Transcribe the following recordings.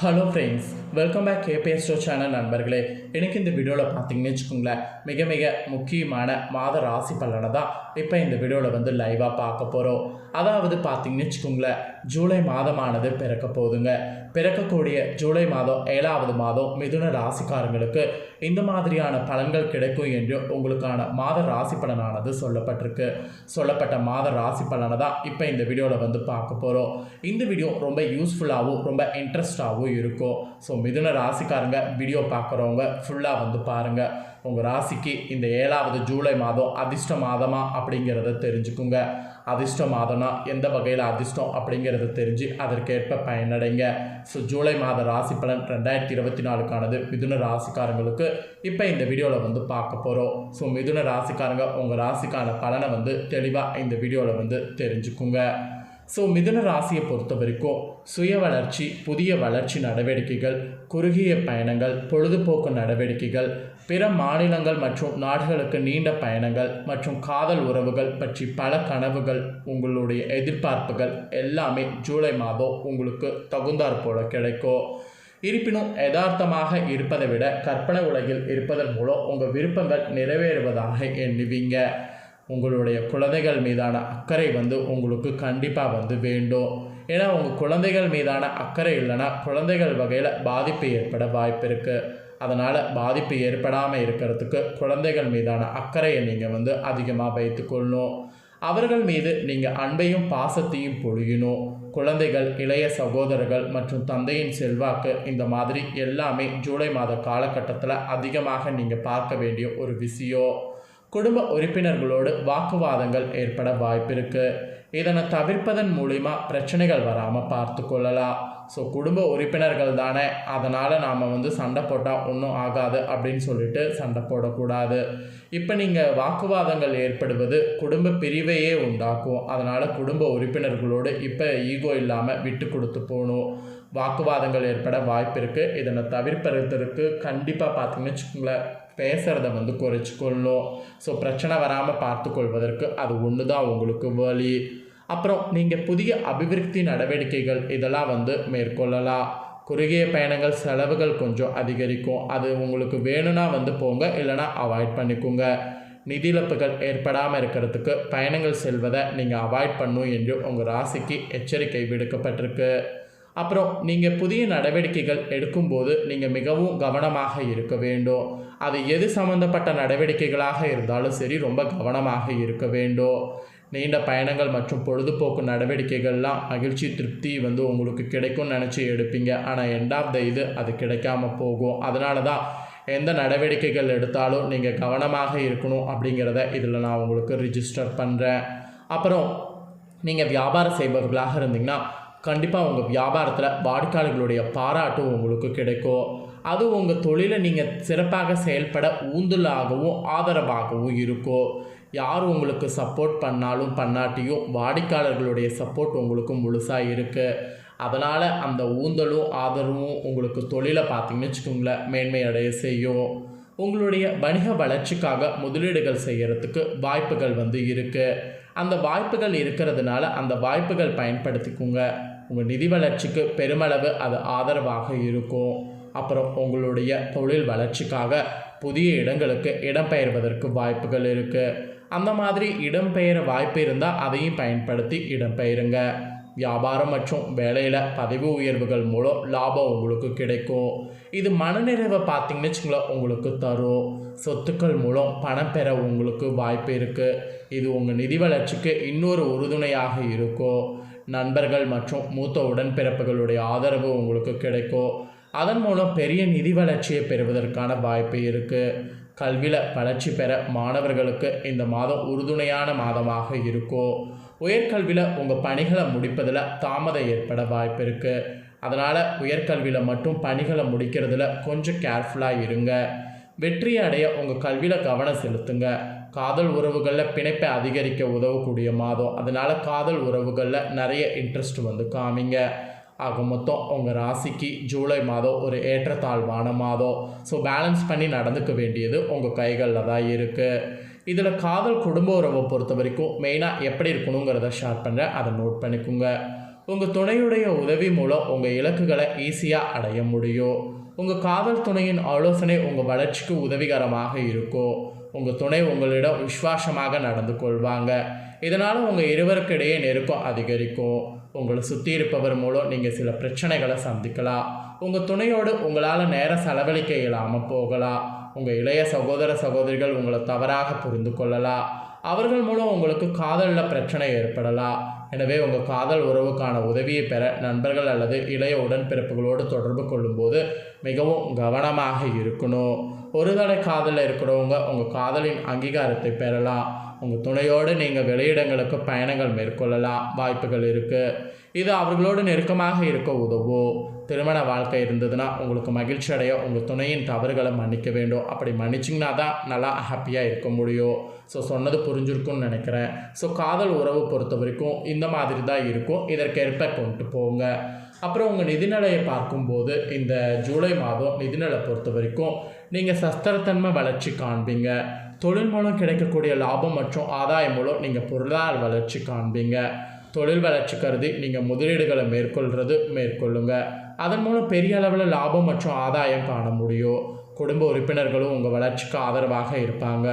Hello friends welcome back கேபிஎஸ்டோ channel நண்பர்களே. எனக்கு இந்த வீடியோவில் பார்த்தீங்கன்னு வச்சுக்கோங்களேன் மிக மிக முக்கியமான மாத ராசி பலனை தான் இப்போ இந்த வீடியோவில் வந்து லைவாக பார்க்க போகிறோம் அதாவது பார்த்தீங்கன்னு வச்சுக்கோங்களேன் ஜூலை மாதமானது பிறக்க போதுங்க பிறக்கக்கூடிய ஜூலை மாதம் ஏழாவது மாதம் மிதுன ராசிக்காரங்களுக்கு இந்த மாதிரியான பலன்கள் கிடைக்கும் என்று உங்களுக்கான மாத ராசி பலனானது சொல்லப்பட்டிருக்கு. சொல்லப்பட்ட மாத ராசி பலனை தான் இப்போ இந்த வீடியோவில் வந்து பார்க்க போகிறோம் இந்த வீடியோ ரொம்ப யூஸ்ஃபுல்லாகவும் ரொம்ப இன்ட்ரெஸ்டாகவும் இருக்கும். ஸோ மிதுன ராசிக்காரங்க வீடியோ பார்க்குறவங்க ஃபுல்லாக வந்து பாருங்கள் உங்கள் ராசிக்கு இந்த ஏழாவது ஜூலை மாதம் அதிர்ஷ்ட மாதமா அப்படிங்கிறத தெரிஞ்சுக்குங்க. அதிர்ஷ்டம் மாதம்னா எந்த வகையில் அதிர்ஷ்டம் அப்படிங்கிறத தெரிஞ்சு அதற்கேற்ப பயனடைங்க. ஸோ ஜூலை மாத ராசி பலன் ரெண்டாயிரத்தி இருபத்தி நாலுக்கானது மிதுன ராசிக்காரங்களுக்கு இப்போ இந்த வீடியோவில் வந்து பார்க்க போகிறோம் ஸோ மிதுன ராசிக்காரங்க உங்கள் ராசிக்கான பலனை வந்து தெளிவாக இந்த வீடியோவில் வந்து தெரிஞ்சுக்குங்க. ஸோ மிதுன ராசியை பொறுத்த வரைக்கும் சுய வளர்ச்சி புதிய வளர்ச்சி நடவடிக்கைகள் குறுகிய பயணங்கள் பொழுதுபோக்கு நடவடிக்கைகள் பிற மாநிலங்கள் மற்றும் நாடுகளுக்கு நீண்ட பயணங்கள் மற்றும் காதல் உறவுகள் பற்றி பல கனவுகள் உங்களுடைய எதிர்பார்ப்புகள் எல்லாமே ஜூலை மாதம் உங்களுக்கு தகுந்தாற் போல கிடைக்கும். இருப்பினும் யதார்த்தமாக இருப்பதை விட கற்பனை உலகில் இருப்பதன் மூலம் உங்கள் விருப்பங்கள் நிறைவேறுவதாக எண்ணுவீங்க. உங்களுடைய குழந்தைகள் மீதான அக்கறை வந்து உங்களுக்கு கண்டிப்பாக வந்து வேண்டும். ஏன்னா உங்கள் குழந்தைகள் மீதான அக்கறை இல்லைன்னா குழந்தைகள் வகையில் பாதிப்பு ஏற்பட வாய்ப்பு இருக்குது அதனால் பாதிப்பு ஏற்படாமல் இருக்கிறதுக்கு குழந்தைகள் மீதான அக்கறையை நீங்கள் வந்து அதிகமாக வைத்துக்கொள்ளணும் அவர்கள் மீது நீங்கள் அன்பையும் பாசத்தையும் பொழியணும். குழந்தைகள் இளைய சகோதரர்கள் மற்றும் தந்தையின் செல்வாக்கு இந்த மாதிரி எல்லாமே ஜூலை மாத காலகட்டத்தில் அதிகமாக நீங்கள் பார்க்க வேண்டிய ஒரு விஷயம். குடும்ப உறுப்பினர்களோடு வாக்குவாதங்கள் ஏற்பட வாய்ப்பிருக்கு. இதனை தவிர்ப்பதன் மூலிமா பிரச்சனைகள் வராமல் பார்த்து கொள்ளலாம். ஸோ குடும்ப உறுப்பினர்கள் தானே. அதனால் நாம் வந்து சண்டை போட்டால் ஒன்றும் ஆகாது அப்படின்னு சொல்லிட்டு சண்டை போடக்கூடாது. இப்போ நீங்கள் வாக்குவாதங்கள் ஏற்படுவது குடும்ப பிரிவையே உண்டாக்கும். அதனால் குடும்ப உறுப்பினர்களோடு இப்போ ஈகோ இல்லாமல் விட்டு கொடுத்து போகணும். வாக்குவாதங்கள் ஏற்பட வாய்ப்பு இருக்குது இதனை தவிர்ப்பதற்கு கண்டிப்பாக பார்த்தீங்கன்னு வச்சுக்கோங்களேன். பேசுகிறத வந்து குறைச்சிக்கொள்ளும். ஸோ பிரச்சனை வராமல் பார்த்துக்கொள்வதற்கு அது ஒன்று தான் உங்களுக்கு வழி. அப்புறம் நீங்கள் புதிய அபிவிருத்தி நடவடிக்கைகள் இதெல்லாம் வந்து மேற்கொள்ளலாம். குறுகிய பயணங்கள் செலவுகள் கொஞ்சம் அதிகரிக்கும். அது உங்களுக்கு வேணும்னா வந்து போங்க இல்லைனா அவாய்ட் பண்ணிக்கோங்க. நிதி இழப்புகள் ஏற்படாமல் இருக்கிறதுக்கு பயணங்கள் செல்வதை நீங்கள் அவாய்ட் பண்ணும் என்று உங்கள் ராசிக்கு எச்சரிக்கை விடுக்கப்பட்டிருக்கு. அப்புறம் நீங்கள் புதிய நடவடிக்கைகள் எடுக்கும்போது நீங்கள் மிகவும் கவனமாக இருக்க வேண்டும். அது எது சம்மந்தப்பட்ட நடவடிக்கைகளாக இருந்தாலும் சரி ரொம்ப கவனமாக இருக்க வேண்டும். நீண்ட பயணங்கள் மற்றும் பொழுதுபோக்கு நடவடிக்கைகள்லாம் மகிழ்ச்சி திருப்தி வந்து உங்களுக்கு கிடைக்கும்னு நினச்சி எடுப்பீங்க. ஆனால் எண்ட் ஆஃப் த இது அது கிடைக்காம போகும். அதனால தான் எந்த நடவடிக்கைகள் எடுத்தாலும் நீங்கள் கவனமாக இருக்கணும் அப்படிங்கிறத இதில் நான் உங்களுக்கு ரிஜிஸ்டர் பண்ணுறேன் அப்புறம் நீங்கள் வியாபாரம் செய்பவர்களாக இருந்தீங்கன்னா கண்டிப்பாக உங்கள் வியாபாரத்தில் வாடிக்கையாளர்களுடைய பாராட்டும் உங்களுக்கு கிடைக்கும். அது உங்கள் தொழிலை நீங்கள் சிறப்பாக செயல்பட ஊந்தலாகவும் ஆதரவாகவும் இருக்கும். யார் உங்களுக்கு சப்போர்ட் பண்ணாலும் பண்ணாட்டியும் வாடிக்கையாளர்களுடைய சப்போர்ட் உங்களுக்கு முழுசாக இருக்குது அதனால் அந்த ஊந்தலும் ஆதரவும் உங்களுக்கு தொழிலை பார்த்தீங்கன்னு வச்சுக்கோங்களேன் மேன்மை அடைய செய்யும். உங்களுடைய வணிக வளர்ச்சிக்காக முதலீடுகள் செய்கிறதுக்கு வாய்ப்புகள் வந்து இருக்குது அந்த வாய்ப்புகள் இருக்கிறதுனால அந்த வாய்ப்புகள் பயன்படுத்திக்கோங்க. உங்கள் நிதி வளர்ச்சிக்கு பெருமளவு அது ஆதரவாக இருக்கும். அப்புறம் உங்களுடைய தொழில் வளர்ச்சிக்காக புதிய இடங்களுக்கு இடம்பெயர்வதற்கு வாய்ப்புகள் இருக்குது அந்த மாதிரி இடம்பெயர வாய்ப்பு இருந்தால் அதையும் பயன்படுத்தி இடம்பெயருங்க. வியாபாரம் மற்றும் வேலையில் பதவி உயர்வுகள் மூலம் லாபம் உங்களுக்கு கிடைக்கும். இது மனநிறைவை பார்த்தீங்கன்னு வச்சுங்களேன் உங்களுக்கு தரும். சொத்துக்கள் மூலம் பணம் பெற உங்களுக்கு வாய்ப்பு இருக்குது இது உங்கள் நிதி வளர்ச்சிக்கு இன்னொரு உறுதுணையாக இருக்கும். நண்பர்கள் மற்றும் மூத்த உடன்பிறப்புகளுடைய ஆதரவு உங்களுக்கு கிடைக்கும் அதன் மூலம் பெரிய நிதி வளர்ச்சியை பெறுவதற்கான வாய்ப்பு இருக்குது கல்வியில் வளர்ச்சி பெற மாணவர்களுக்கு இந்த மாதம் உறுதுணையான மாதமாக இருக்கும் உயர்கல்வியில் உங்கள் பணிகளை முடிப்பதில் தாமதம் ஏற்பட வாய்ப்பு இருக்குது அதனால் உயர்கல்வியில் மட்டும் பணிகளை முடிக்கிறதுல கொஞ்சம் கேர்ஃபுல்லாக இருங்க. வெற்றி அடைய உங்கள் கல்வியில் கவனம் செலுத்துங்க. காதல் உறவுகளில் பிணைப்பை அதிகரிக்க உதவக்கூடிய மாதம். அதனால் காதல் உறவுகளில் நிறைய இன்ட்ரெஸ்ட் வந்து காமிங்க. ஆக மொத்தம் உங்கள் ராசிக்கு ஜூலை மாதம் ஒரு ஏற்றத்தாழ்வான மாதம். ஸோ பேலன்ஸ் பண்ணி நடந்துக்க வேண்டியது உங்கள் கைகளில் தான் இருக்குது இதில் காதல் குடும்ப உறவை பொறுத்த வரைக்கும் மெயினாக எப்படி இருக்கணுங்கிறத ஷேர் பண்ணுறேன் அதை நோட் பண்ணிக்கோங்க. உங்கள் துணையுடைய உதவி மூலம் உங்கள் இலக்குகளை ஈஸியாக அடைய முடியும். உங்கள் காதல் துணையின் ஆலோசனை உங்கள் வளர்ச்சிக்கு உதவிகரமாக இருக்கும். உங்கள் துணை உங்களிடம் விசுவாசமாக நடந்து கொள்வாங்க. இதனால் உங்கள் இருவருக்கு இடையே நெருக்கம் அதிகரிக்கும். உங்களை சுற்றி இருப்பவர் மூலம் நீங்கள் சில பிரச்சனைகளை சந்திக்கலாம். உங்கள் துணையோடு உங்களால் நேரம் செலவழிக்க இயலாமல் போகலாம். உங்கள் இளைய சகோதர சகோதரிகள் உங்களை தவறாக புரிந்து கொள்ளலாம். அவர்கள் மூலம் உங்களுக்கு காதலில் பிரச்சனை ஏற்படலாம். எனவே உங்கள் காதல் உறவுக்கான உதவியை பெற நண்பர்கள் அல்லது இளைய உடன்பிறப்புகளோடு தொடர்பு கொள்ளும்போது மிகவும் கவனமாக இருக்கணும். ஒரு தடை காதலில் இருக்கிறவங்க உங்கள் காதலின் அங்கீகாரத்தை பெறலாம். உங்கள் துணையோடு நீங்கள் வெளியிடங்களுக்கு பயணங்கள் மேற்கொள்ளலாம். வாய்ப்புகள் இருக்குது இது அவர்களோடு நெருக்கமாக இருக்க உதவும். திருமண வாழ்க்கை இருந்ததுன்னா உங்களுக்கு மகிழ்ச்சி அடைய உங்கள் துணையின் தவறுகளை மன்னிக்க வேண்டும். அப்படி மன்னிச்சிங்கன்னா தான் நல்லா ஹாப்பியாக இருக்க முடியும். ஸோ சொன்னது புரிஞ்சிருக்கும்னு நினைக்கிறேன். ஸோ காதல் உறவு பொறுத்த வரைக்கும் இந்த மாதிரி தான் இருக்கும். இதற்கேற்ப கொண்டு போங்க. அப்புறம் உங்கள் நிதிநிலையை பார்க்கும்போது இந்த ஜூலை மாதம் நிதிநிலை பொறுத்த வரைக்கும் நீங்கள் சஸ்திரத்தன்மை வளர்ச்சி காண்பீங்க. தொழில் மூலம் கிடைக்கக்கூடிய லாபம் மற்றும் ஆதாயம் மூலம் நீங்கள் பொருளாதார வளர்ச்சி காண்பீங்க. தொழில் வளர்ச்சி கருதி நீங்கள் முதலீடுகளை மேற்கொள்கிறது மேற்கொள்ளுங்க. அதன் மூலம் பெரிய அளவில் லாபம் மற்றும் ஆதாயம் காண முடியும். குடும்ப உறுப்பினர்களும் உங்கள் வளர்ச்சிக்கு ஆதரவாக இருப்பாங்க.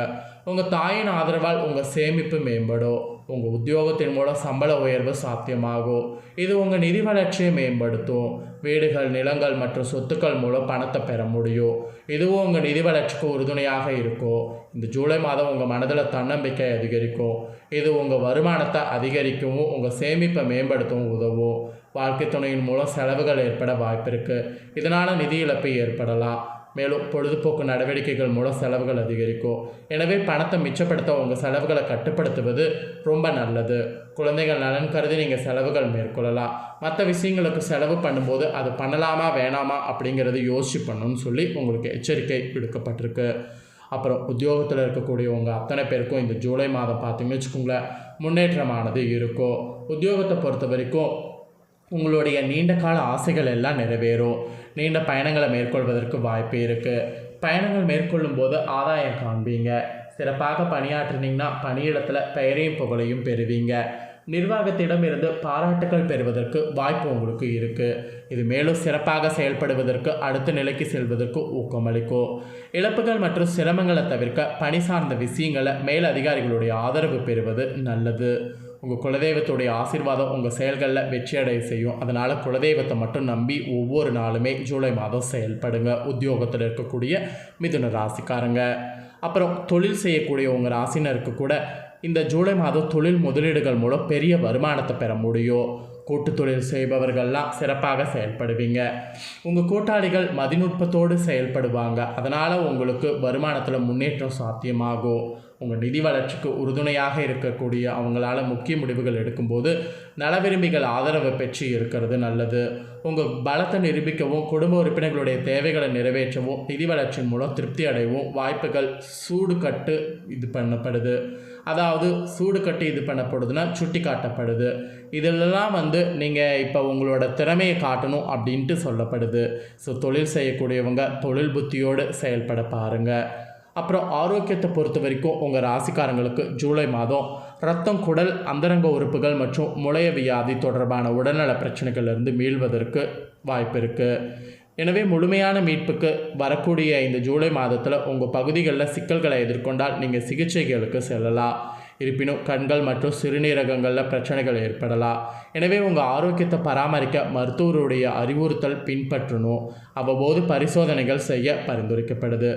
உங்கள் தாயின் ஆதரவால் உங்கள் சேமிப்பு மேம்படும். உங்கள் உத்தியோகத்தின் மூலம் சம்பள உயர்வு சாத்தியமாகும். இது உங்கள் நிதி வளர்ச்சியை மேம்படுத்தும். வீடுகள் நிலங்கள் மற்றும் சொத்துக்கள் மூலம் பணத்தை பெற முடியும். இதுவும் உங்கள் நிதி வளர்ச்சிக்கு உறுதுணையாக இருக்கும். இந்த ஜூலை மாதம் உங்கள் மனதில் தன்னம்பிக்கை அதிகரிக்கும். இது உங்கள் வருமானத்தை அதிகரிக்கவும் உங்கள் சேமிப்பை மேம்படுத்தவும் உதவும். வாழ்க்கை துணையின் மூலம் செலவுகள் ஏற்பட வாய்ப்பு இருக்குது இதனால் நிதி இழப்பு ஏற்படலாம். மேலும் பொழுதுபோக்கு நடவடிக்கைகள் மூலம் செலவுகள் அதிகரிக்கும். எனவே பணத்தை மிச்சப்படுத்த உங்கள் செலவுகளை கட்டுப்படுத்துவது ரொம்ப நல்லது. குழந்தைகள் நலன் கருதி நீங்கள் செலவுகள் மேற்கொள்ளலாம். மற்ற விஷயங்களுக்கு செலவு பண்ணும்போது அது பண்ணலாமா வேணாமா அப்படிங்கிறது யோசிச்சு பண்ணணும்னு சொல்லி உங்களுக்கு எச்சரிக்கை விடுக்கப்பட்டிருக்கு. அப்புறம் உத்தியோகத்தில் இருக்கக்கூடிய உங்கள் அத்தனை பேருக்கும் இந்த ஜூலை மாதம் பார்த்தீங்கன்னு வச்சுக்கோங்களேன் முன்னேற்றமானது இருக்கும். உத்தியோகத்தை பொறுத்த வரைக்கும் உங்களுடைய நீண்ட கால ஆசைகள் எல்லாம் நிறைவேறும். நீண்ட பயணங்களை மேற்கொள்வதற்கு வாய்ப்பு இருக்குது பயணங்கள் மேற்கொள்ளும் போது ஆதாயம் காண்பீங்க. சிறப்பாக பணியாற்றினீங்கன்னா பணியிடத்தில் பெயரையும் புகழையும் பெறுவீங்க. நிர்வாகத்திடமிருந்து பாராட்டுகள் பெறுவதற்கு வாய்ப்பு உங்களுக்கு இருக்குது இது மேலும் சிறப்பாக செயல்படுவதற்கு அடுத்த நிலைக்கு செல்வதற்கு ஊக்கமளிக்கும். இழப்புகள் மற்றும் சிரமங்களை தவிர்க்க பணி சார்ந்த விஷயங்களை மேலதிகாரிகளுடைய ஆதரவு பெறுவது நல்லது. உங்கள் குலதெய்வத்துடைய ஆசீர்வாதம் உங்கள் செயல்களில் வெற்றி அடைய செய்யும். அதனால் குலதெய்வத்தை மட்டும் நம்பி ஒவ்வொரு நாளுமே ஜூலை மாதம் செயல்படுங்க. உத்தியோகத்தில் இருக்கக்கூடிய மிதுன ராசிக்காரங்க. அப்புறம் தொழில் செய்யக்கூடிய உங்கள் ராசினருக்கு கூட இந்த ஜூலை மாதம் தொழில் முதலீடுகள் மூலம் பெரிய வருமானத்தை பெற முடியும். கூட்டு தொழில் செய்பவர்கள்லாம் சிறப்பாக செயல்படுவீங்க. உங்கள் கூட்டாளிகள் மதிநுட்பத்தோடு செயல்படுவாங்க. அதனால் உங்களுக்கு வருமானத்தில் முன்னேற்றம் சாத்தியமாகும். உங்கள் நிதி வளர்ச்சிக்கு உறுதுணையாக இருக்கக்கூடிய அவங்களால முக்கிய முடிவுகள் எடுக்கும்போது நலவிரும்பிகள் ஆதரவை பெற்று இருக்கிறது நல்லது. உங்கள் பலத்தை நிரூபிக்கவும் குடும்ப உறுப்பினர்களுடைய தேவைகளை நிறைவேற்றவும் நிதி வளர்ச்சியின் மூலம் திருப்தி அடையவும் வாய்ப்புகள் சூடு கட்டு இது பண்ணப்படுது. அதாவது சூடுகட்டு இது பண்ணப்படுதுன்னா சுட்டி காட்டப்படுது இதிலெல்லாம் வந்து நீங்கள் இப்போ உங்களோட திறமையை காட்டணும் அப்படின்ட்டு சொல்லப்படுது. ஸோ தொழில் செய்யக்கூடியவங்க தொழில் புத்தியோடு செயல்பட பாருங்கள் அப்புறம் ஆரோக்கியத்தை பொறுத்த வரைக்கும் உங்கள் ராசிக்காரங்களுக்கு ஜூலை மாதம் ரத்தம் குடல் அந்தரங்க உறுப்புகள் மற்றும் முளைய வியாதி தொடர்பான உடல்நல பிரச்சனைகள்லேருந்து மீள்வதற்கு வாய்ப்பு இருக்குது எனவே முழுமையான மீட்புக்கு வரக்கூடிய இந்த ஜூலை மாதத்தில் உங்கள் பகுதிகளில் சிக்கல்களை எதிர்கொண்டால் நீங்கள் சிகிச்சைகளுக்கு செல்லலாம். இருப்பினும் கண்கள் மற்றும் சிறுநீரகங்களில் பிரச்சனைகள் ஏற்படலாம் எனவே உங்கள் ஆரோக்கியத்தை பராமரிக்க மருத்துவருடைய அறிவுறுத்தல் பின்பற்றணும். அவ்வப்போது பரிசோதனைகள் செய்ய பரிந்துரைக்கப்படுது.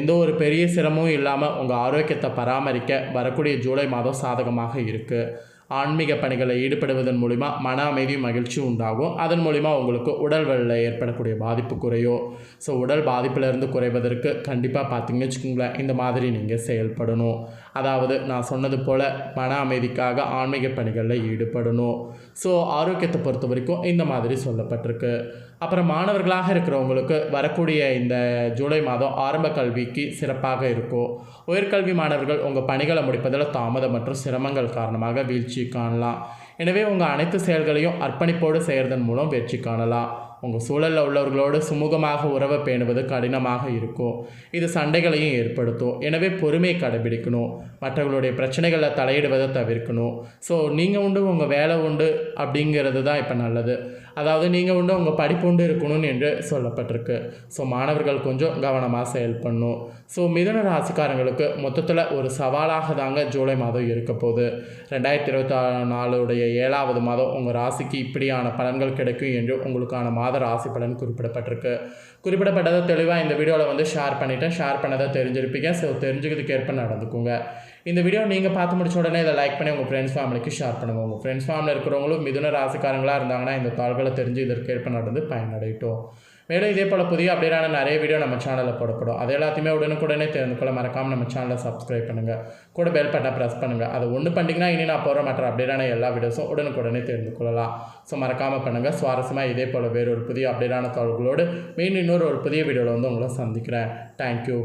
எந்த ஒரு பெரிய சிரமமும் இல்லாமல் உங்கள் ஆரோக்கியத்தை பராமரிக்க வரக்கூடிய ஜூலை மாதம் சாதகமாக இருக்குது ஆன்மீக பணிகளில் ஈடுபடுவதன் மூலிமா மன அமைதியும் மகிழ்ச்சியும் உண்டாகும். அதன் மூலிமா உங்களுக்கு உடல் வலியில் ஏற்படக்கூடிய பாதிப்பு குறையும். ஸோ உடல் பாதிப்பிலிருந்து குறைவதற்கு கண்டிப்பாக பார்த்தீங்கன்னு வச்சுக்கோங்களேன் இந்த மாதிரி நீங்கள் செயல்படணும். அதாவது நான் சொன்னது போல் மன அமைதிக்காக ஆன்மீக பணிகளில் ஈடுபடணும். ஸோ ஆரோக்கியத்தை பொறுத்த வரைக்கும் இந்த மாதிரி சொல்லப்பட்டிருக்கு. அப்புறம் மாணவர்களாக இருக்கிறவங்களுக்கு வரக்கூடிய இந்த ஜூலை மாதம் ஆரம்ப கல்விக்கு சிறப்பாக இருக்கும். உயர்கல்வி மாணவர்கள் உங்கள் பணிகளை முடிப்பதில் தாமதம் மற்றும் சிரமங்கள் காரணமாக வீழ்ச்சி காணலாம். எனவே உங்கள் அனைத்து செயல்களையும் அர்ப்பணிப்போடு செய்கிறதன் மூலம் வெற்றி காணலாம். உங்கள் சூழலில் உள்ளவர்களோடு சுமூகமாக உறவை பேணுவது கடினமாக இருக்கும் இது சண்டைகளையும் ஏற்படுத்தும். எனவே பொறுமையை கடைபிடிக்கணும். மற்றவர்களுடைய பிரச்சனைகளில் தலையிடுவதை தவிர்க்கணும். ஸோ நீங்கள் உண்டு உங்கள் வேலை உண்டு அப்படிங்கிறது தான் இப்போ நல்லது. அதாவது நீங்கள் உண்டு உங்கள் படிப்பு உண்டு இருக்கணும்னு என்று சொல்லப்பட்டிருக்கு. ஸோ மாணவர்கள் கொஞ்சம் கவனமாக செயல்படணும் ஸோ மிதன ராசிக்காரங்களுக்கு மொத்தத்தில் ஒரு சவாலாக தாங்க ஜூலை மாதம் இருக்க போகுது. ரெண்டாயிரத்தி இருபத்தி நாலுடைய ஏழாவது மாதம் உங்கள் ராசிக்கு இப்படியான பலன்கள் கிடைக்கும் என்று உங்களுக்கான மாத ராசி பலன் குறிப்பிடப்பட்டிருக்கு. குறிப்பிடப்பட்டதை தெளிவாக இந்த வீடியோவில் வந்து ஷேர் பண்ணிட்டேன். ஷேர் பண்ணதை தெரிஞ்சிருப்பீங்க. ஸோ தெரிஞ்சுக்கிறதுக்கு ஏற்ப நடந்துக்குங்க. இந்த வீடியோ நீங்கள் பார்த்து முடிச்ச உடனே இதை லைக் பண்ணி உங்கள் ஃப்ரெண்ட்ஸ் ஃபேமிலிக்கு ஷேர் பண்ணுங்கள் உங்கள் ஃப்ரெண்ட்ஸ் ஃபேமிலியில் இருக்கிறவங்களும் மிதுன ராசிக்காரங்களாக இருந்தாங்கன்னா இந்த தாள்களை தெரிஞ்சு இதற்கு ஏற்ப நடந்து பயனடையட்டும். மேலும் இதே போல் புதிய அப்டேட்டான நிறைய வீடியோ நம்ம சேனலில் போடப்படும். அது எல்லாத்தையுமே உடனுக்குடனே தெரிந்து கொள்ள மறக்காமல் நம்ம சேனலை சப்ஸ்கிரைப் பண்ணுங்கள் கூட பெல் பட்டனை ப்ரெஸ் பண்ணுங்கள் அது ஒன்று பண்ணிங்கன்னா இனி நான் போகிற மற்ற அப்டேட்டான எல்லா வீடியோஸும் உடனுக்குடனே தெரிந்து கொள்ளலாம். ஸோ மறக்காமல் பண்ணுங்கள் சுவாரஸ்யமாக இதே போல் வேறு ஒரு புதிய அப்டேட்டான தகவல்களோடு மீண்டும் இன்னொரு ஒரு புதிய வீடியோவில் வந்து உங்களை சந்திக்கிறேன். தேங்க்யூ